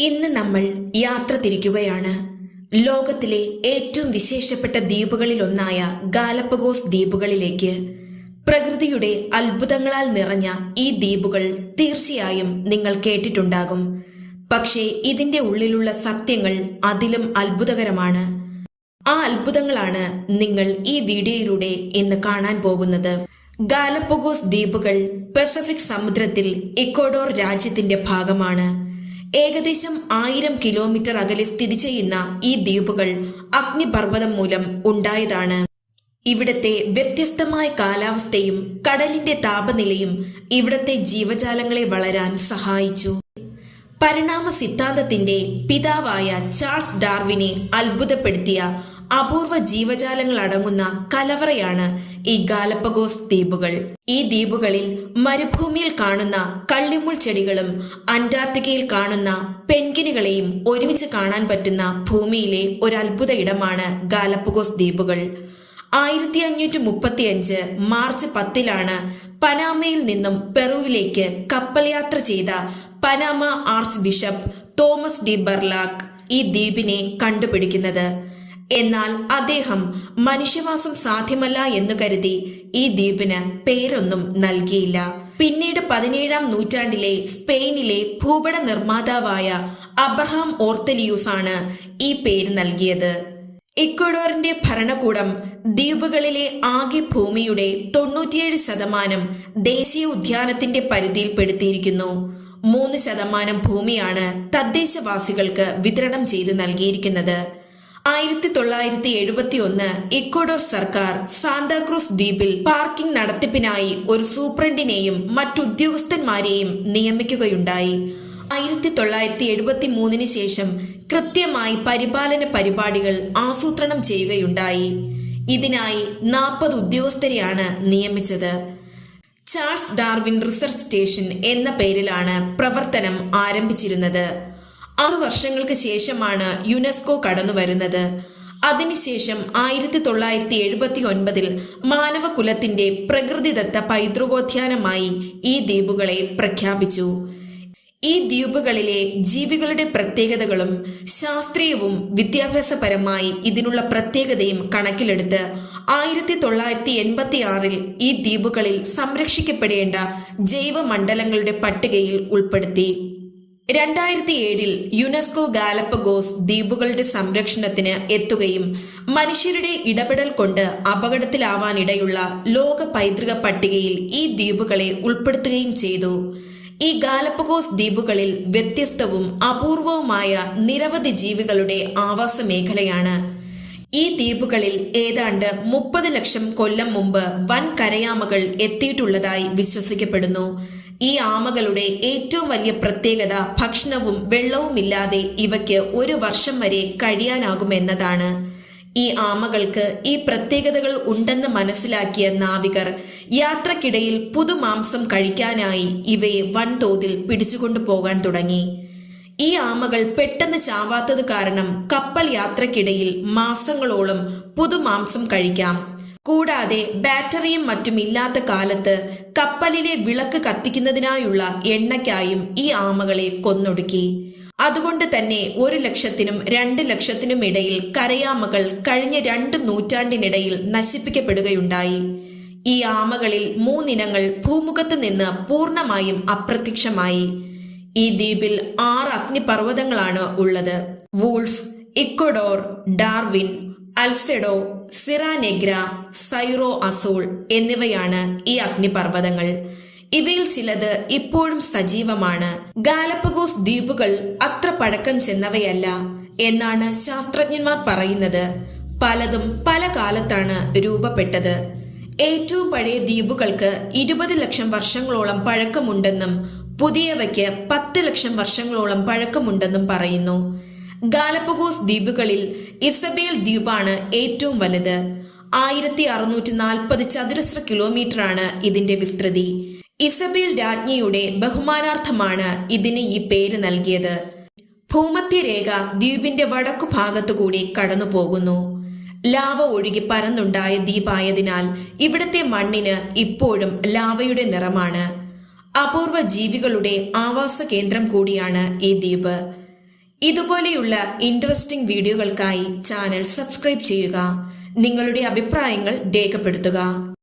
ഇന്ന് നമ്മൾ യാത്ര തിരിക്കുകയാണ്. ലോകത്തിലെ ഏറ്റവും വിശേഷപ്പെട്ട ദ്വീപുകളിലൊന്നായ ഗാലപ്പഗോസ് ദ്വീപുകളിലേക്ക്. പ്രകൃതിയുടെ അത്ഭുതങ്ങളാൽ നിറഞ്ഞ ഈ ദ്വീപുകൾ തീർച്ചയായും നിങ്ങൾ കേട്ടിട്ടുണ്ടാകും. പക്ഷേ ഇതിന്റെ ഉള്ളിലുള്ള സത്യങ്ങൾ അതിലും അത്ഭുതകരമാണ്. ആ അത്ഭുതങ്ങളാണ് നിങ്ങൾ ഈ വീഡിയോയിലൂടെ ഇന്ന് കാണാൻ പോകുന്നത്. ഗാലപ്പഗോസ് ദ്വീപുകൾ പസഫിക് സമുദ്രത്തിൽ ഇക്കോഡോർ രാജ്യത്തിന്റെ ഭാഗമാണ്. ഏകദേശം ആയിരം കിലോമീറ്റർ അകലെ സ്ഥിതി ചെയ്യുന്ന ഈ ദ്വീപുകൾ അഗ്നിപർവതം മൂലം ഉണ്ടായതാണ്. ഇവിടത്തെ വ്യത്യസ്തമായ കാലാവസ്ഥയും കടലിന്റെ താപനിലയും ഇവിടത്തെ ജീവജാലങ്ങളെ വളരാൻ സഹായിച്ചു. പരിണാമ സിദ്ധാന്തത്തിന്റെ പിതാവായ ചാൾസ് ഡാർവിനെ അത്ഭുതപ്പെടുത്തിയ അപൂർവ ജീവജാലങ്ങൾ അടങ്ങുന്ന കലവറയാണ് ഈ ഗാലപ്പഗോസ് ദ്വീപുകൾ. ഈ ദ്വീപുകളിൽ മരുഭൂമിയിൽ കാണുന്ന കള്ളിമുൾ ചെടികളും അന്റാർട്ടിക്കയിൽ കാണുന്ന പെൻഗിനുകളെയും ഒരുമിച്ച് കാണാൻ പറ്റുന്ന ഭൂമിയിലെ ഒരു അത്ഭുത ഇടമാണ് ഗാലപ്പഗോസ് ദ്വീപുകൾ. ആയിരത്തി അഞ്ഞൂറ്റി മുപ്പത്തി അഞ്ച് മാർച്ച് പത്തിലാണ് പനാമയിൽ നിന്നും പെറുവിലേക്ക് കപ്പൽ യാത്ര ചെയ്ത Panama archbishop Thomas de Berlanga ഈ ദ്വീപിനെ കണ്ടുപിടിക്കുന്നത്. എന്നാൽ അദ്ദേഹം മനുഷ്യവാസം സാധ്യമല്ല എന്ന് കരുതി ഈ ദ്വീപിന് പേരൊന്നും നൽകിയില്ല. പിന്നീട് പതിനേഴാം നൂറ്റാണ്ടിലെ സ്പെയിനിലെ ഭൂപട നിർമ്മാതാവായ അബ്രഹാം ഓർത്തലിയൂസ് ആണ് ഈ പേര് നൽകിയത്. ഇക്വഡോറിന്റെ ഭരണകൂടം ദ്വീപുകളിലെ ആകെ ഭൂമിയുടെ തൊണ്ണൂറ്റിയേഴ് ശതമാനം ദേശീയ ഉദ്യാനത്തിന്റെ പരിധിയിൽപ്പെടുത്തിയിരിക്കുന്നു. മൂന്ന് ശതമാനം ഭൂമിയാണ് തദ്ദേശവാസികൾക്ക് വിതരണം ചെയ്ത് നൽകിയിരിക്കുന്നത്. ആയിരത്തി തൊള്ളായിരത്തി എഴുപത്തി ഒന്ന് ഇക്വഡോർ സർക്കാർ സാന്താക്രൂസ് ദ്വീപിൽ പാർക്കിംഗ് നടത്തിപ്പിനായി ഒരു സൂപ്രണ്ടിനെയും മറ്റുദ്യോഗസ്ഥന്മാരെയും നിയമിക്കുകയുണ്ടായി. ആയിരത്തി തൊള്ളായിരത്തി എഴുപത്തി മൂന്നിന് ശേഷം കൃത്യമായി പരിപാലന പരിപാടികൾ ആസൂത്രണം ചെയ്യുകയുണ്ടായി. ഇതിനായി നാൽപ്പത് ഉദ്യോഗസ്ഥരെയാണ് നിയമിച്ചത്. ചാൾസ് ഡാർവിൻ റിസർച്ച് സ്റ്റേഷൻ എന്ന പേരിലാണ് പ്രവർത്തനം ആരംഭിച്ചിരുന്നത്. ആറു വർഷങ്ങൾക്ക് ശേഷമാണ് യുനെസ്കോ കടന്നു വരുന്നത്. അതിനുശേഷം ആയിരത്തി തൊള്ളായിരത്തി എഴുപത്തി ഒൻപതിൽ മാനവകുലത്തിന്റെ പ്രകൃതിദത്ത പൈതൃകോദ്യാനമായി ഈ ദ്വീപുകളെ പ്രഖ്യാപിച്ചു. ഈ ദ്വീപുകളിലെ ജീവികളുടെ പ്രത്യേകതകളും ശാസ്ത്രീയവും വിദ്യാഭ്യാസപരമായി ഇതിനുള്ള പ്രത്യേകതയും കണക്കിലെടുത്ത് ആയിരത്തി തൊള്ളായിരത്തി എൺപത്തി ആറിൽ ഈ ദ്വീപുകളിൽ സംരക്ഷിക്കപ്പെടേണ്ട ജൈവമണ്ഡലങ്ങളുടെ പട്ടികയിൽ ഉൾപ്പെടുത്തി. രണ്ടായിരത്തി ഏഴിൽ യുനെസ്കോ ഗാലപ്പഗോസ് ദ്വീപുകളുടെ സംരക്ഷണത്തിന് എത്തുകയും മനുഷ്യരുടെ ഇടപെടൽ കൊണ്ട് അപകടത്തിലാവാനിടയുള്ള ലോക പൈതൃക പട്ടികയിൽ ഈ ദ്വീപുകളെ ഉൾപ്പെടുത്തുകയും ചെയ്തു. ഈ ഗാലപ്പഗോസ് ദ്വീപുകളിൽ വ്യത്യസ്തവും അപൂർവവുമായ നിരവധി ജീവികളുടെ ആവാസ മേഖലയാണ് ഈ ദ്വീപുകളിൽ ഏതാണ്ട് മുപ്പത് ലക്ഷം കൊല്ലം മുമ്പ് വൻ കരയാമകൾ എത്തിയിട്ടുള്ളതായി വിശ്വസിക്കപ്പെടുന്നു. ഈ ആമകളുടെ ഏറ്റവും വലിയ പ്രത്യേകത ഭക്ഷണവും വെള്ളവുമില്ലാതെ ഇവയ്ക്ക് ഒരു വർഷം വരെ കഴിയാനാകുമെന്നതാണ്. ഈ ആമകൾക്ക് ഈ പ്രത്യേകതകൾ ഉണ്ടെന്ന് മനസ്സിലാക്കിയ നാവികർ യാത്രക്കിടയിൽ പുതുമാംസം കഴിക്കാനായി ഇവയെ വൻതോതിൽ പിടിച്ചുകൊണ്ടു പോകാൻ തുടങ്ങി. ഈ ആമകൾ പെട്ടെന്ന് ചാവാത്തത് കാരണം കപ്പൽ യാത്രക്കിടയിൽ മാസങ്ങളോളം പുതുമാംസം കഴിക്കാം. കൂടാതെ ബാറ്ററിയും മറ്റും ഇല്ലാത്ത കാലത്ത് കപ്പലിലെ വിളക്ക് കത്തിക്കുന്നതിനായുള്ള എണ്ണയ്ക്കായും ഈ ആമകളെ കൊന്നൊടുക്കി. അതുകൊണ്ട് തന്നെ ഒരു ലക്ഷത്തിനും രണ്ട് ലക്ഷത്തിനും ഇടയിൽ കരയാമകൾ കഴിഞ്ഞ രണ്ട് നൂറ്റാണ്ടിനിടയിൽ നശിപ്പിക്കപ്പെടുകയുണ്ടായി. ഈ ആമകളിൽ മൂന്നിനങ്ങൾ ഭൂമുഖത്ത് നിന്ന് പൂർണമായും അപ്രത്യക്ഷമായി. ഈ ദ്വീപിൽ ആറ് അഗ്നിപർവതങ്ങളാണ് ഉള്ളത്. വൂൾഫ് ഇക്കോഡോർ ഡാർവിൻ അൽസെഡോ സിറാനെഗ്ര സൈറോ അസോൾ എന്നിവയാണ് ഈ അഗ്നിപർവതങ്ങൾ. ഇവയിൽ ചിലത് ഇപ്പോഴും സജീവമാണ്. ഗാലപ്പഗോസ് ദ്വീപുകൾ അത്ര പഴക്കം ചെന്നവയല്ല എന്നാണ് ശാസ്ത്രജ്ഞന്മാർ പറയുന്നത്. പലതും പല കാലത്താണ് രൂപപ്പെട്ടത്. ഏറ്റവും പഴയ ദ്വീപുകൾക്ക് ഇരുപത് ലക്ഷം വർഷങ്ങളോളം പഴക്കമുണ്ടെന്നും പുതിയവയ്ക്ക് പത്ത് ലക്ഷം വർഷങ്ങളോളം പഴക്കമുണ്ടെന്നും പറയുന്നു. ഗാലപ്പഗോസ് ദ്വീപുകളിൽ ഇസബേൽ ദ്വീപാണ് ഏറ്റവും വലുത്. ആയിരത്തി അറുന്നൂറ്റി നാൽപ്പത് ചതുരശ്ര കിലോമീറ്ററാണ് ഇതിന്റെ വിസ്തൃതി. ഇസബേൽ രാജ്ഞിയുടെ ബഹുമാനാർത്ഥമാണ് ഇതിന് ഈ പേര് നൽകിയത്. ഭൂമധ്യരേഖ ദ്വീപിന്റെ വടക്കു ഭാഗത്തുകൂടി കടന്നു പോകുന്നു ലാവ ഒഴുകി പരന്നുണ്ടായ ദ്വീപായതിനാൽ ഇവിടത്തെ മണ്ണിന് ഇപ്പോഴും ലാവയുടെ നിറമാണ്. അപൂർവ ജീവികളുടെ ആവാസ കേന്ദ്രം കൂടിയാണ് ഈ ദ്വീപ്. ഇതുപോലെയുള്ള ഇൻട്രസ്റ്റിംഗ് വീഡിയോകൾക്കായി ചാനൽ സബ്സ്ക്രൈബ് ചെയ്യുക. നിങ്ങളുടെ അഭിപ്രായങ്ങൾ രേഖപ്പെടുത്തുക.